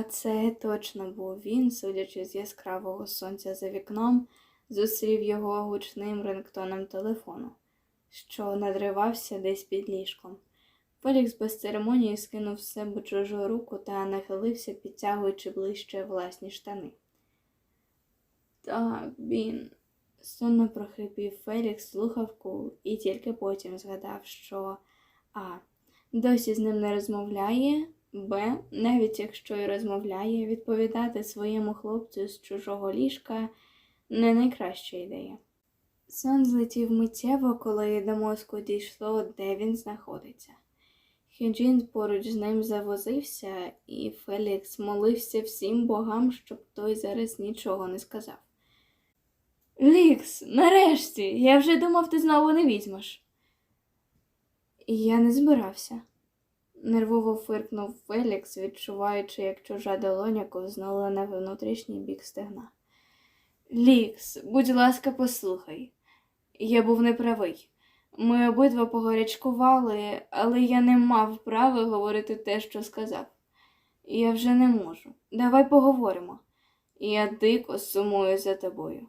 А це точно був він, судячи з яскравого сонця за вікном, зустрів його гучним рингтоном телефону, що надривався десь під ліжком. Фелікс без церемонії скинув з себе чужу руку та нахилився, підтягуючи ближче власні штани. Так, він. сонно прохрипів Фелікс слухавку і тільки потім згадав, що А. Досі з ним не розмовляє, Б. Навіть якщо й розмовляє, відповідати своєму хлопцю з чужого ліжка не найкраща ідея. Сон злетів миттєво, коли до мозку дійшло, де він знаходиться. Хіджін поруч з ним завозився, і Фелікс молився всім богам, щоб той зараз нічого не сказав. Лікс, нарешті, я вже думав, ти знову не візьмеш. Я не збирався. Нервово фиркнув Фелікс, відчуваючи, як чужа долоня ковзнула на внутрішній бік стегна. Лікс, будь ласка, послухай. Я був неправий. Ми обидва погарячкували, але я не мав права говорити те, що сказав. Я вже не можу. Давай поговоримо. Я дико сумую за тобою.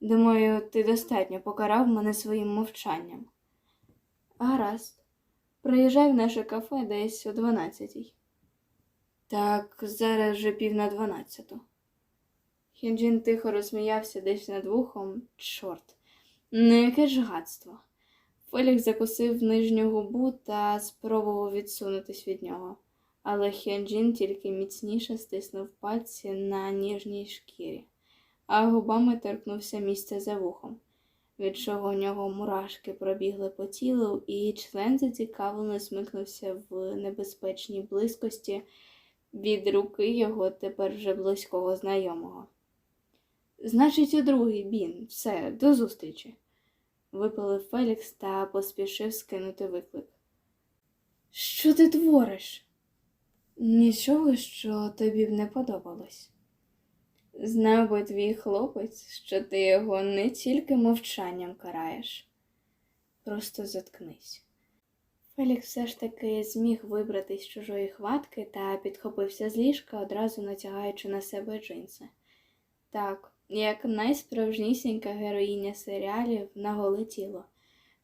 Думаю, ти достатньо покарав мене своїм мовчанням. Гаразд. Приїжджай в наше кафе десь о дванадцятій. Так, зараз вже пів на дванадцяту. Хінджін тихо розсміявся десь над вухом. Чорт, ну яке ж гадство. Фелікс закусив нижню губу та спробував відсунутись від нього, але Хенджін тільки міцніше стиснув пальці на ніжній шкірі, а губами торкнувся місця за вухом, від чого у нього мурашки пробігли по тілу, і член зацікавлено смикнувся в небезпечній близькості від руки його тепер вже близького знайомого. Значить, у другий бін, все, до зустрічі випалив Фелікс та поспішив скинути виклик. Що ти твориш? Нічого, що тобі б не подобалось. Знав би твій хлопець, що ти його не тільки мовчанням караєш. Просто заткнись. Фелікс все ж таки зміг вибратись з чужої хватки та підхопився з ліжка, одразу натягаючи на себе джинси. Так, як найсправжнісінька героїня серіалів на голе тіло,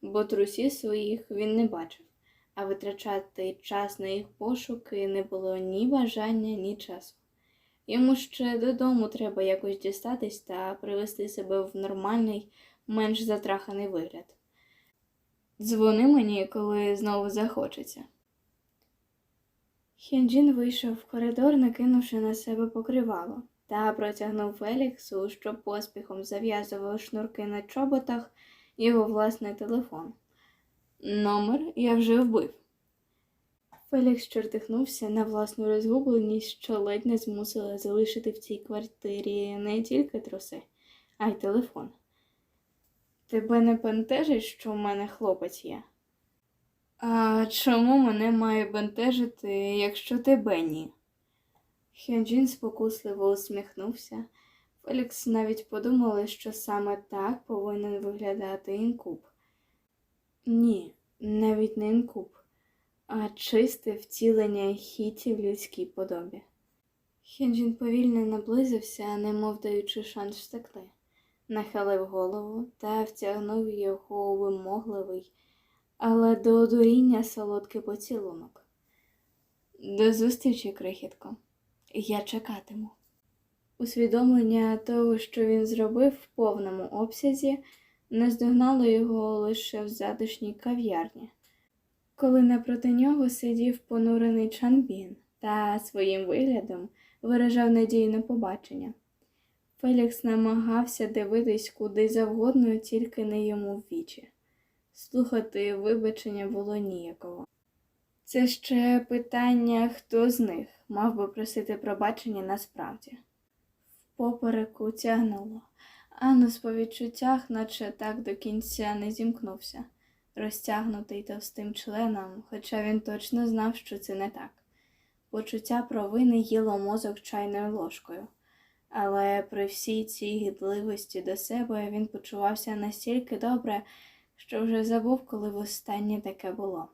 бо трусів своїх він не бачив, а витрачати час на їх пошуки не було ні бажання, ні часу. Йому ще додому треба якось дістатись та привести себе в нормальний, менш затраханий вигляд. Дзвони мені, коли знову захочеться. Хінджін вийшов в коридор, накинувши на себе покривало та протягнув Феліксу, що поспіхом зав'язував шнурки на чоботах його власний телефон. Номер я вже вбив. Фелікс чертихнувся на власну розгубленість, що ледь не змусила залишити в цій квартирі не тільки труси, а й телефон. Тебе не бентежить, що в мене хлопець є? А чому мене має бентежити, якщо тебе ні? Хенджін спокусливо усміхнувся. Фелікс навіть подумали, що саме так повинен виглядати інкуб. Ні, навіть не інкуб, а чисте втілення хіті в людській подобі. Хенджін повільно наблизився, немов даючи шанс втекти, нахилив голову та втягнув його вимогливий, але до одуріння солодкий поцілунок. До зустрічі, крихітко. Я чекатиму. Усвідомлення того, що він зробив в повному обсязі, наздогнало його лише в затишній кав'ярні, коли напроти нього сидів понурений Чанбін та своїм виглядом виражав надію на побачення. Фелікс намагався дивитись куди завгодно, тільки не йому в вічі. Слухати вибачення було ніяково. Це ще питання, хто з них мав би просити пробачення насправді. Попереку тягнуло, Анус по відчуттях, наче так до кінця не зімкнувся, розтягнутий товстим членом, хоча він точно знав, що це не так. Почуття провини їло мозок чайною ложкою, але при всій цій гідливості до себе він почувався настільки добре, що вже забув, коли востаннє таке було.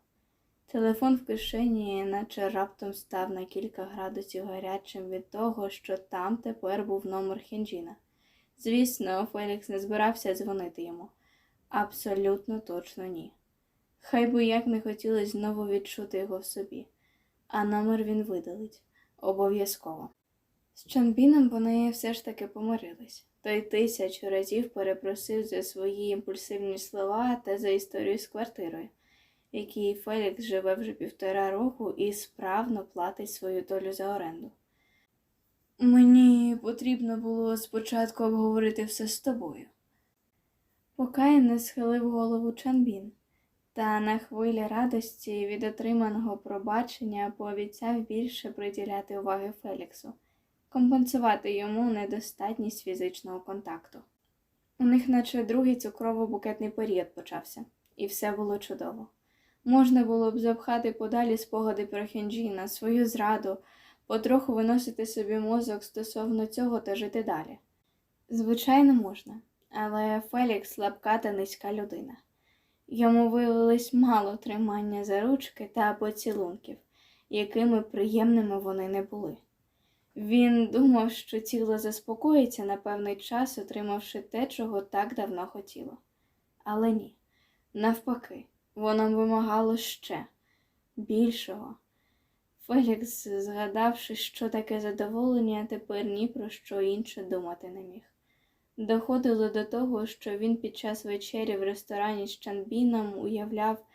Телефон в кишені, наче раптом став на кілька градусів гарячим від того, що там тепер був номер Хенджіна. Звісно, Фелікс не збирався дзвонити йому. Абсолютно точно ні. Хай би як не хотілося знову відчути його в собі, а номер він видалить обов'язково. З Чанбіном вони все ж таки помирились. Той тисячу разів перепросив за свої імпульсивні слова та за історію з квартирою, якій Фелікс живе вже півтора року і справно платить свою долю за оренду. Мені потрібно було спочатку обговорити все з тобою. Покаянно схилив голову Чанбін, та на хвилі радості від отриманого пробачення пообіцяв більше приділяти уваги Феліксу, компенсувати йому недостатність фізичного контакту. У них наче другий цукрово-букетний період почався, і все було чудово. Можна було б запхати подалі спогади про Хенджіна, свою зраду, потроху виносити собі мозок стосовно цього та жити далі. Звичайно, можна, але Фелікс слабка та низька людина. Йому виявилось мало тримання за ручки та поцілунків, якими приємними вони не були. Він думав, що тіло заспокоїться на певний час, отримавши те, чого так давно хотіло. Але ні, навпаки, воно вимагало ще більшого. Фелікс, згадавши, що таке задоволення, тепер ні про що інше думати не міг. Доходило до того, що він під час вечері в ресторані з Чанбіном уявляв,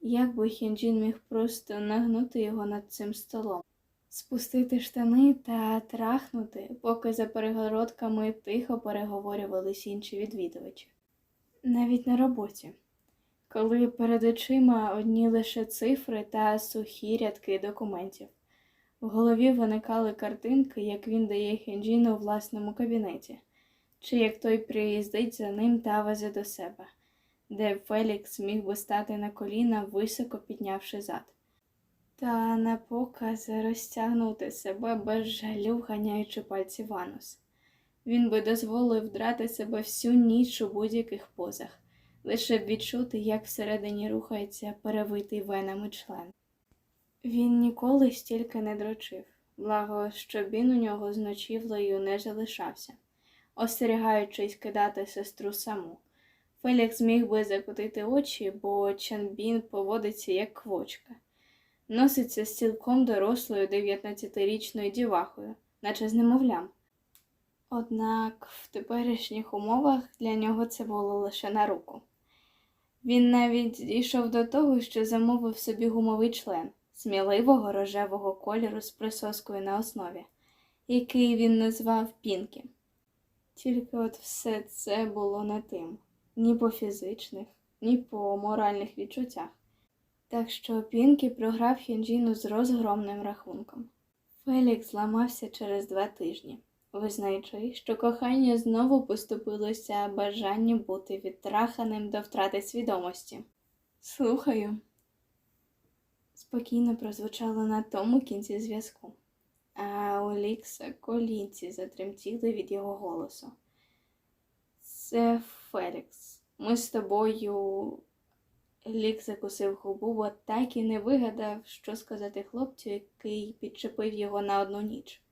як би Хінджін міг просто нагнути його над цим столом, спустити штани та трахнути, поки за перегородками тихо переговорювались інші відвідувачі. Навіть на роботі, коли перед очима одні лише цифри та сухі рядки документів. В голові виникали картинки, як він дає Хенджіну у власному кабінеті чи як той приїздить за ним та везе до себе, де Фелікс міг би стати на коліна, високо піднявши зад. Та на показ розтягнути себе без жалю, ганяючи пальці в анус. Він би дозволив драти себе всю ніч у будь-яких позах, лише б відчути, як всередині рухається перевитий венами член. Він ніколи стільки не дрочив, благо, що він у нього з ночівлею не залишався остерігаючись кидати сестру саму. Фелікс міг би закотити очі, бо Чанбін поводиться як квочка, носиться з цілком дорослою 19-річною дівахою, наче з немовлям. Однак в теперішніх умовах для нього це було лише на руку. Він навіть дійшов до того, що замовив собі гумовий член сміливого рожевого кольору з присоскою на основі, який він назвав Пінкі. Тільки от все це було не тим ні по фізичних, ні по моральних відчуттях. Так що Пінкі програв Хінджіну з розгромним рахунком. Фелікс зламався через два тижні, визнаючи, що кохання знову поступилося бажанням бути відтраханим до втрати свідомості. Слухаю. Спокійно прозвучало на тому кінці зв'язку а у Лікса колінці затремтіли від його голосу. Це Фелікс. Ми з тобою. Лік закусив губу, бо так і не вигадав, що сказати хлопцю, який підчепив його на одну ніч.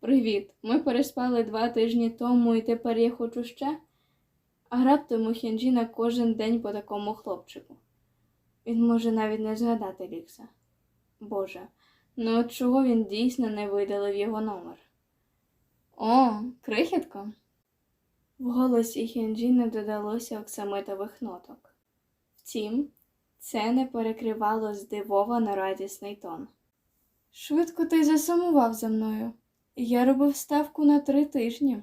Привіт, ми переспали два тижні тому, і тепер я хочу ще. А раптом у Хінджіна кожен день по такому хлопчику. Він може навіть не згадати Лікса. Боже, Ну от чого він дійсно не видалив його номер? О, крихітко. В голосі Хінджі не додалося оксамитових ноток. Втім, це не перекривало здивовано радісний тон. Швидко ти засумував за мною. Я робив ставку на три тижні.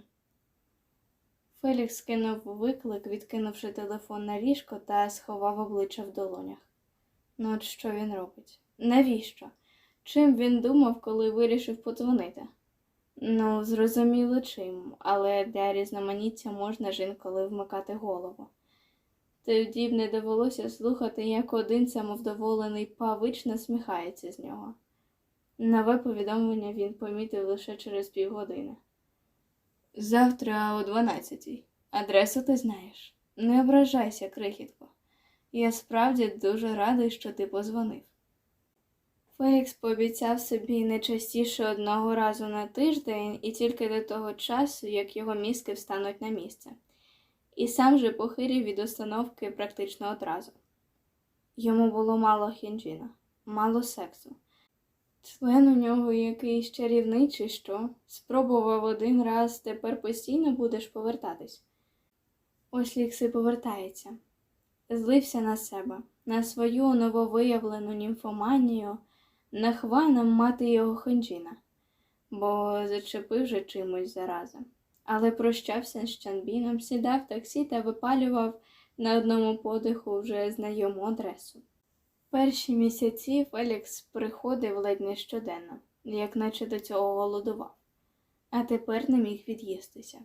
Фелікс кинув виклик, відкинувши телефон на ліжко та сховав обличчя в долонях. Ну от що він робить? Навіщо? Чим він думав, коли вирішив подзвонити? Ну, зрозуміло чим, але для різноманіття можна ж інколи вмикати голову. Тоді б не довелося слухати, як один самовдоволений павич насміхається з нього. Нове повідомлення він помітив лише через півгодини. Завтра о дванадцятій. Адресу ти знаєш. Не ображайся, крихітко. Я справді дуже радий, що ти позвонив. Фелікс пообіцяв собі не частіше одного разу на тиждень і тільки до того часу, як його мізки встануть на місце. І сам же похирів від установки практично одразу. Йому було мало хінджіна, мало сексу. Член у нього якийсь чарівний чи що. Спробував один раз, тепер постійно будеш повертатись. Ось Лікси повертається. Злився на себе, на свою нововиявлену німфоманію, на хвана мати його хонджіна, бо зачепив же чимось зараза. Але прощався з Чанбіном, сідав в таксі та випалював на одному подиху вже знайому адресу. Перші місяці Фелікс приходив ледь не щоденно, як наче до цього голодував, а тепер не міг від'їстися.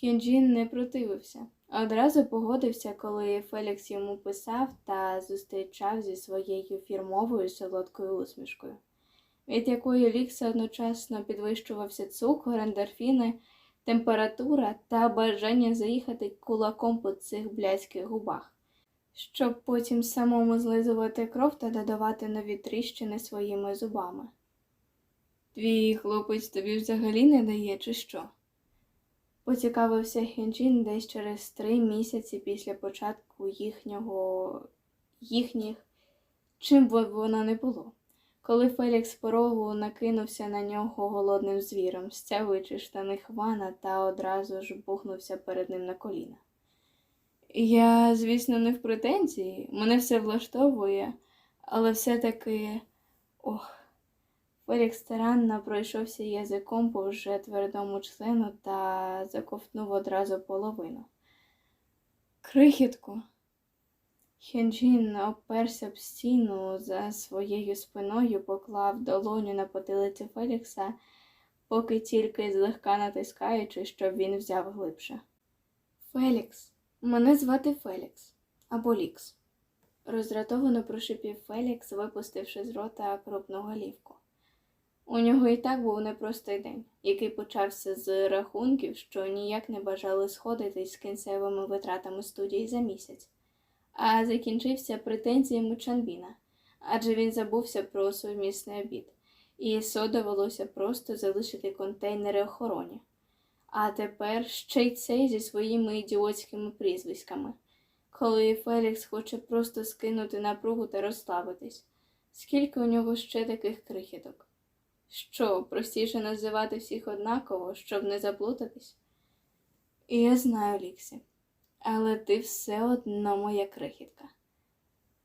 Хюнджін не противився, одразу погодився, коли Фелікс йому писав та зустрічав зі своєю фірмовою солодкою усмішкою, від якої лікся одночасно підвищувався цукор, ендорфіни, температура та бажання заїхати кулаком по цих блядських губах щоб потім самому злизувати кров та додавати нові тріщини своїми зубами. Твій хлопець тобі взагалі не дає, чи що? Поцікавився Хенджін десь через три місяці після початку їхнього їхніх, чим б воно не було. Коли Фелікс з порогу накинувся на нього голодним звіром, стягуючи штани хвана та одразу ж бухнувся перед ним на коліна. Я, звісно, не в претензії, мене все влаштовує, але все-таки. Ох. Фелікс старанно пройшовся язиком по вже твердому члену та заковтнув одразу половину. Крихітку. Хенджін оперся б стіну за своєю спиною, поклав долоню на потилицю Фелікса, поки тільки злегка натискаючи, щоб він взяв глибше. Фелікс. Мене звати Фелікс або Лікс. Роздратовано прошипів Фелікс, випустивши з рота крупну голівку. У нього і так був непростий день, який почався з рахунків, що ніяк не бажали сходитись з кінцевими витратами студії за місяць, а закінчився претензіями Чанбіна, адже він забувся про сумісний обід, і со довелося просто залишити контейнери охороні. А тепер ще й цей зі своїми ідіотськими прізвиськами, коли Фелікс хоче просто скинути напругу та розслабитись. Скільки у нього ще таких крихіток? Що, простіше називати всіх однаково, щоб не заплутатись? І я знаю, Ліксі, але ти все одно моя крихітка.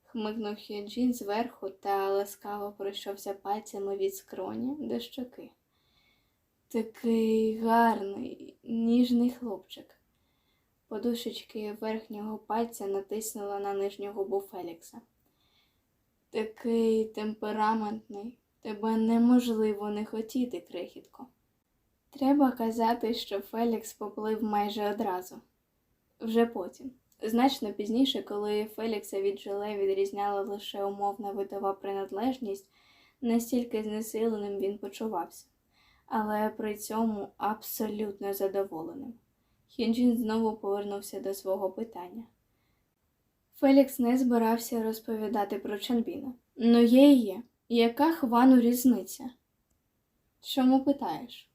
Хмикнув Хіджін зверху та ласкаво пройшовся пальцями від скроні до щоки. Такий гарний, ніжний хлопчик. Подушечки верхнього пальця натиснула на нижню губу Фелікса. Такий темпераментний, тебе неможливо не хотіти, крихітко. Треба казати, що Фелікс поплив майже одразу. Вже потім. Значно пізніше, коли Фелікса від Желе відрізняла лише умовна видова приналежність, настільки знесиленим він почувався але при цьому абсолютно задоволеним. Хінджін знову повернувся до свого питання. Фелікс не збирався розповідати про Чанбіна. Ну є і є. Яка хвану різниця? Чому питаєш?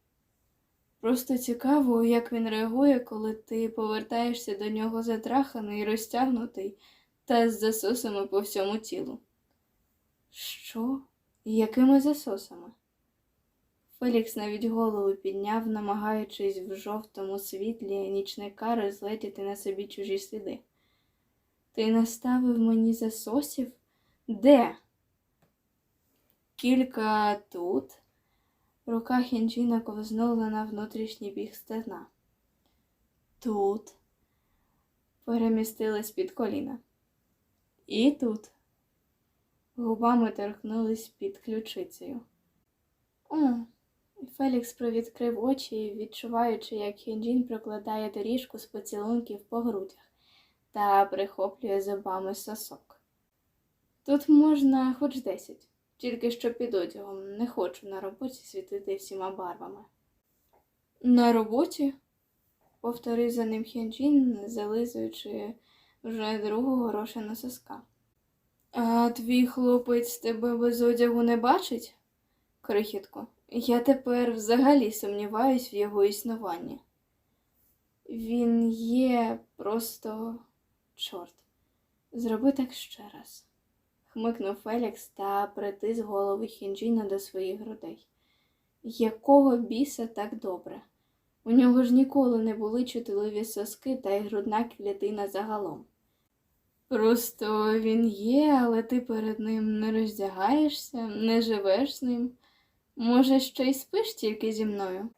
Просто цікаво, як він реагує, коли ти повертаєшся до нього затраханий, розтягнутий та з засосами по всьому тілу. Що? Якими засосами? Фелікс навіть голову підняв, намагаючись в жовтому світлі нічника розлетіти на собі чужі сліди. Ти наставив мені засосів? Де? Кілька тут. Рука Хінджіна ковзнула на внутрішній біг стегна. Тут. Перемістилась під коліна. І тут. Губами торкнулись під ключицею. О, Фелікс привідкрив очі, відчуваючи, як Хінджін прокладає доріжку з поцілунків по грудях та прихоплює зубами сосок. Тут можна хоч десять, тільки що під одягом не хочу на роботі світити всіма барвами. На роботі? повторив за ним Хінджін, зализуючи вже другого горошина соска. А твій хлопець тебе без одягу не бачить? Крихітко, я тепер взагалі сумніваюсь в його існуванні. Він є просто чорт. Зроби так ще раз. Хмикнув Фелікс та притис голову Хінджіна до своїх грудей. Якого біса так добре? У нього ж ніколи не були чутливі соски та й грудна клітина загалом. Просто він є, але ти перед ним не роздягаєшся, не живеш з ним. Може, ще й спиш тільки зі мною?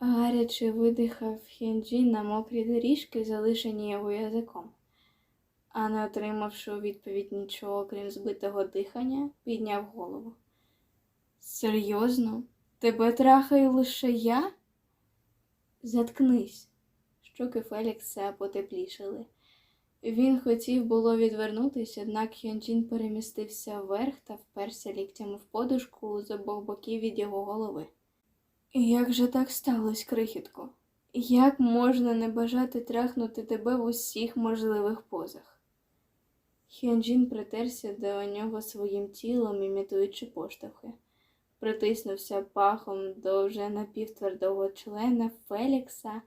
Гаряче видихав Хінджі на мокрі доріжки, залишені його язиком. А не отримавши у відповідь нічого, крім збитого дихання, підняв голову. Серйозно? Тебе трахаю лише я? Заткнись. Щоки Фелікса потеплішали. Він хотів було відвернутися, однак Хьонджін перемістився вверх та вперся ліктями в подушку з обох боків від його голови. Як же так сталося, крихітко? Як можна не бажати трахнути тебе в усіх можливих позах? Хьонджін притерся до нього своїм тілом, імітуючи поштовхи. Притиснувся пахом до вже напівтвердого члена Фелікса,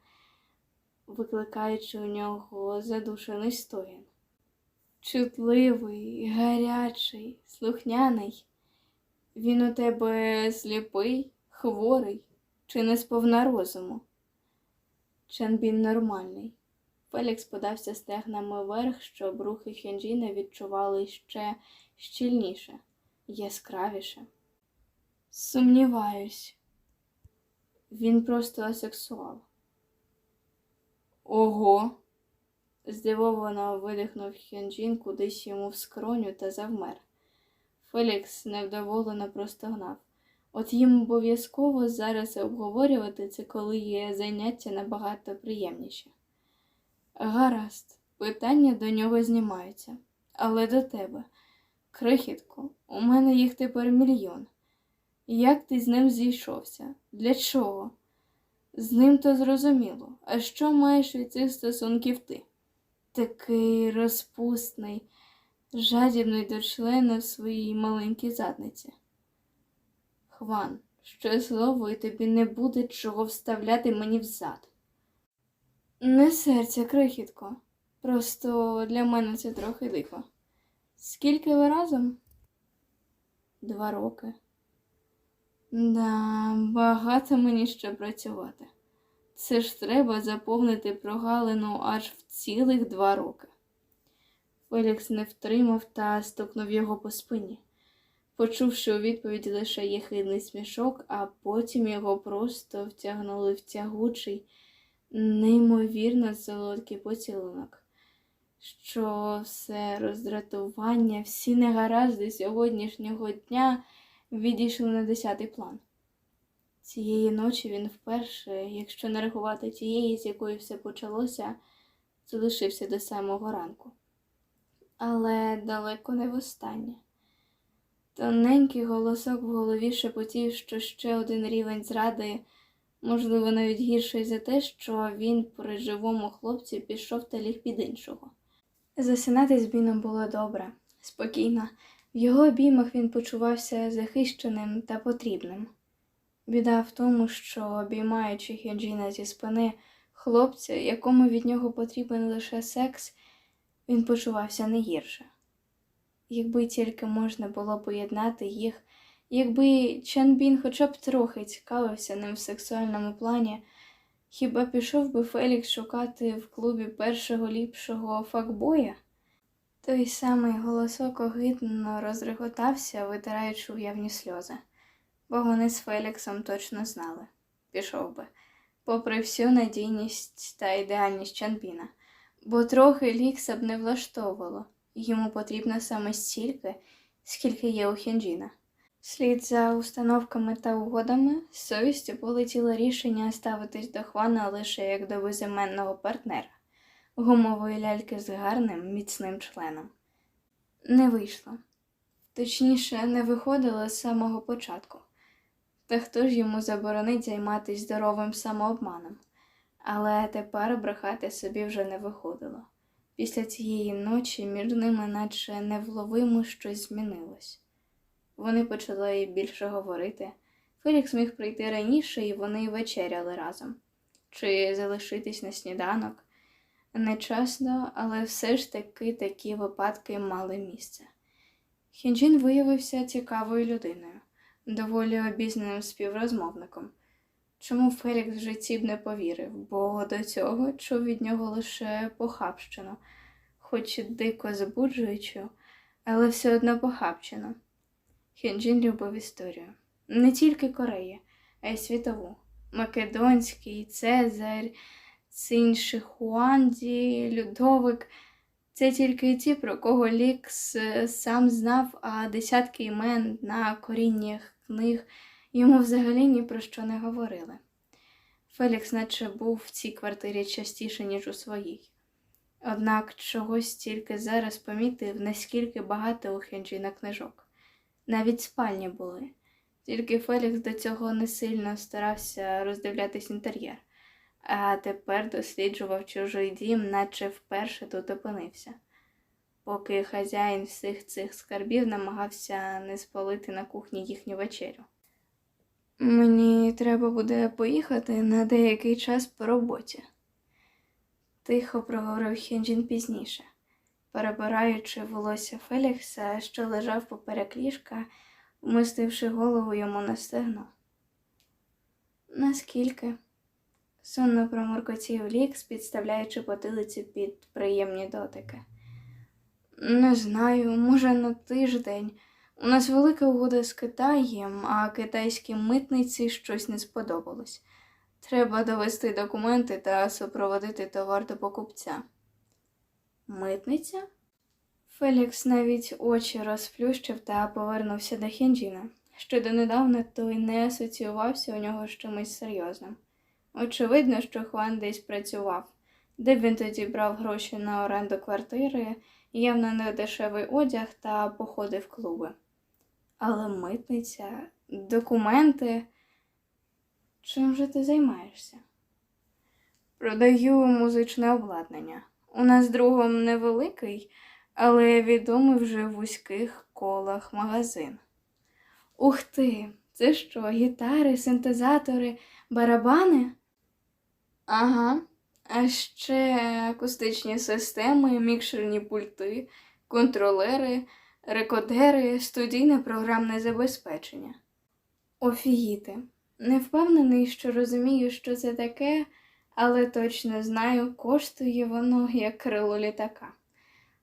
викликаючи у нього задушений стоян. Чутливий, гарячий, слухняний. Він у тебе сліпий, хворий чи не сповна розуму? Ченбін нормальний. Фелікс подався стегнами вверх, щоб рухи Хенджіна відчували ще щільніше, яскравіше. Сумніваюсь. Він просто асексуал. Ого. Здивовано видихнув Хенджін кудись йому в скроню та завмер. Фелікс невдоволено простогнав. От їм обов'язково зараз обговорювати це, коли є заняття набагато приємніші. Гаразд, питання до нього знімаються. Але до тебе, крихітко, у мене їх тепер мільйон. Як ти з ним зійшовся? Для чого? З ним то зрозуміло. А що маєш від цих стосунків ти? Такий розпусний, жадібний до члена в своїй маленькій задниці. Хван, ще слово і тобі не буде чого вставляти мені взад. Не серця, крихітко. Просто для мене це трохи дико. Скільки ви разом? Два роки. Да, багато мені ще працювати. Це ж треба заповнити прогалину аж в цілих два роки. Фелікс не втримав та стукнув його по спині, почувши у відповідь лише єхидний смішок, а потім його просто втягнули в тягучий, неймовірно солодкий поцілунок, що все роздратування, всі негаразди сьогоднішнього дня відійшли на десятий план. Цієї ночі він вперше, якщо не рахувати тієї, з якої все почалося, залишився до самого ранку. Але далеко не востаннє. Тоненький голосок в голові шепотів, що ще один рівень зради, можливо, навіть гірший за те, що він при живому хлопці пішов та ліг під іншого. Засинати з Біном було добре, спокійно. В його обіймах він почувався захищеним та потрібним. Біда в тому, що, обіймаючи Хьоджіна зі спини хлопця, якому від нього потрібен лише секс, він почувався не гірше. Якби тільки можна було поєднати їх, якби Чанбін хоча б трохи цікавився ним в сексуальному плані, хіба пішов би Фелікс шукати в клубі першого ліпшого факбоя? Той самий голосок огидно розреготався, витираючи уявні сльози, бо вони з Феліксом точно знали. Пішов би, попри всю надійність та ідеальність Чанбіна, бо трохи лікса б не влаштовувало, йому потрібно саме стільки, скільки є у Хінджіна. Слід за установками та угодами, з совістю полетіло рішення ставитись до Хвана лише як до безіменного партнера гумової ляльки з гарним, міцним членом. Не вийшло. Точніше, не виходило з самого початку. Та хто ж йому заборонить займатися здоровим самообманом? Але тепер брехати собі вже не виходило. Після цієї ночі між ними наче невловимо щось змінилось. Вони почали більше говорити. Фелікс міг прийти раніше, і вони вечеряли разом. Чи залишитись на сніданок. Нечасно, але все ж таки такі випадки мали місце. Хінджін виявився цікавою людиною, доволі обізнаним співрозмовником. Чому Фелікс в житті б не повірив, бо до цього чув від нього лише похабщину, хоч дико збуджуючу, але все одно похабщину. Хінджін любив історію. Не тільки Кореї, а й світову. Македонський, Цезарь, Цинь Хуанді, Людовик. Це тільки ті, про кого Лікс сам знав, а десятки імен на коріннях книг йому взагалі ні про що не говорили. Фелікс наче був в цій квартирі частіше, ніж у своїй. Однак чогось тільки зараз помітив, наскільки багато у Хенджіна книжок. Навіть спальні були. Тільки Фелікс до цього не сильно старався роздивлятись інтер'єр, а тепер досліджував чужий дім, наче вперше тут опинився. Поки хазяїн всіх цих скарбів намагався не спалити на кухні їхню вечерю. Мені треба буде поїхати на деякий час по роботі. Тихо проговорив Хінджін пізніше, перебираючи волосся Фелікса, що лежав поперек ліжка, вмостивши голову йому на стегно. Наскільки? Сонно проморкотів Лікс, підставляючи потилицю під приємні дотики. Не знаю, може на тиждень. У нас велика угода з Китаєм, а китайській митниці щось не сподобалось. Треба довести документи та супроводити товар до покупця. Митниця? Фелікс навіть очі розплющив та повернувся до Хінджіна. Ще донедавна той не асоціювався у нього з чимось серйозним. Очевидно, що Хван десь працював, де він тоді брав гроші на оренду квартири, явно не дешевий одяг та походи в клуби. Але митниця, документи. Чим же ти займаєшся? Продаю музичне обладнання. У нас другом невеликий, але відомий вже в вузьких колах магазин. Ух ти! Це що, гітари, синтезатори, барабани? Ага. А ще акустичні системи, мікшерні пульти, контролери, рекодери, студійне програмне забезпечення. Офігіти. Не впевнений, що розумію, що це таке, але точно знаю, коштує воно як крило літака.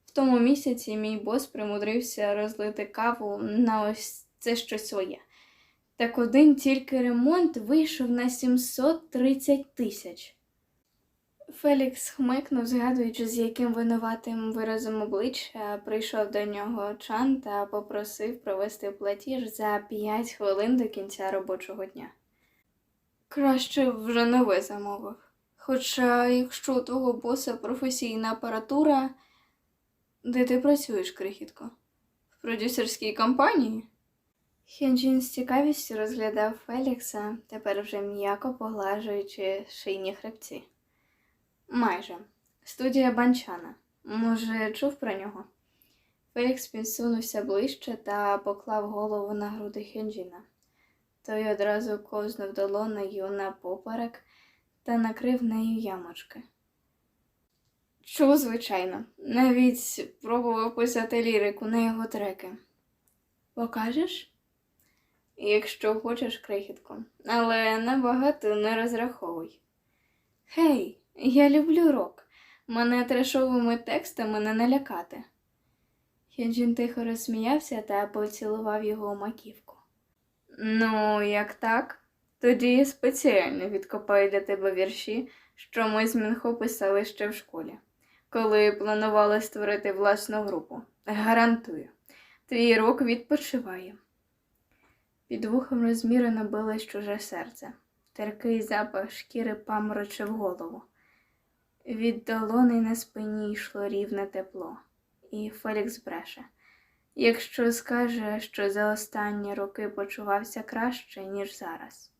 В тому місяці мій бос примудрився розлити каву на ось це щось своє. Так один тільки ремонт вийшов на 730 тисяч. Фелікс хмикнув, згадуючи, з яким винуватим виразом обличчя прийшов до нього Чан та попросив провести платіж за 5 хвилин до кінця робочого дня. Краще вже нове замовив. Хоча, якщо у твого боса професійна апаратура, де ти працюєш, крихітко? В продюсерській компанії? Хенджін з цікавістю розглядав Фелікса, тепер вже м'яко поглажуючи шийні хребці. Майже. Студія Банчана. Може, чув про нього? Фелікс підсунувся ближче та поклав голову на груди Хенджіна. Той одразу ковзнув долонею на поперек та накрив нею ямочки. Чув, звичайно, навіть пробував писати лірику на його треки. Покажеш? Якщо хочеш, крихітко, але набагато не розраховуй. Гей, я люблю рок. Мене трешовими текстами не налякати. Хінджін тихо розсміявся та поцілував його у маківку. Ну, як так? Тоді я спеціально відкопаю для тебе вірші, що ми з Мінхо писали ще в школі, коли планували створити власну групу. Гарантую, твій рок відпочиває. Під вухом розмірено билось чуже серце. Теркий запах шкіри паморочив голову. Від долони на спині йшло рівне тепло, і Фелікс бреше. Якщо скаже, що за останні роки почувався краще, ніж зараз.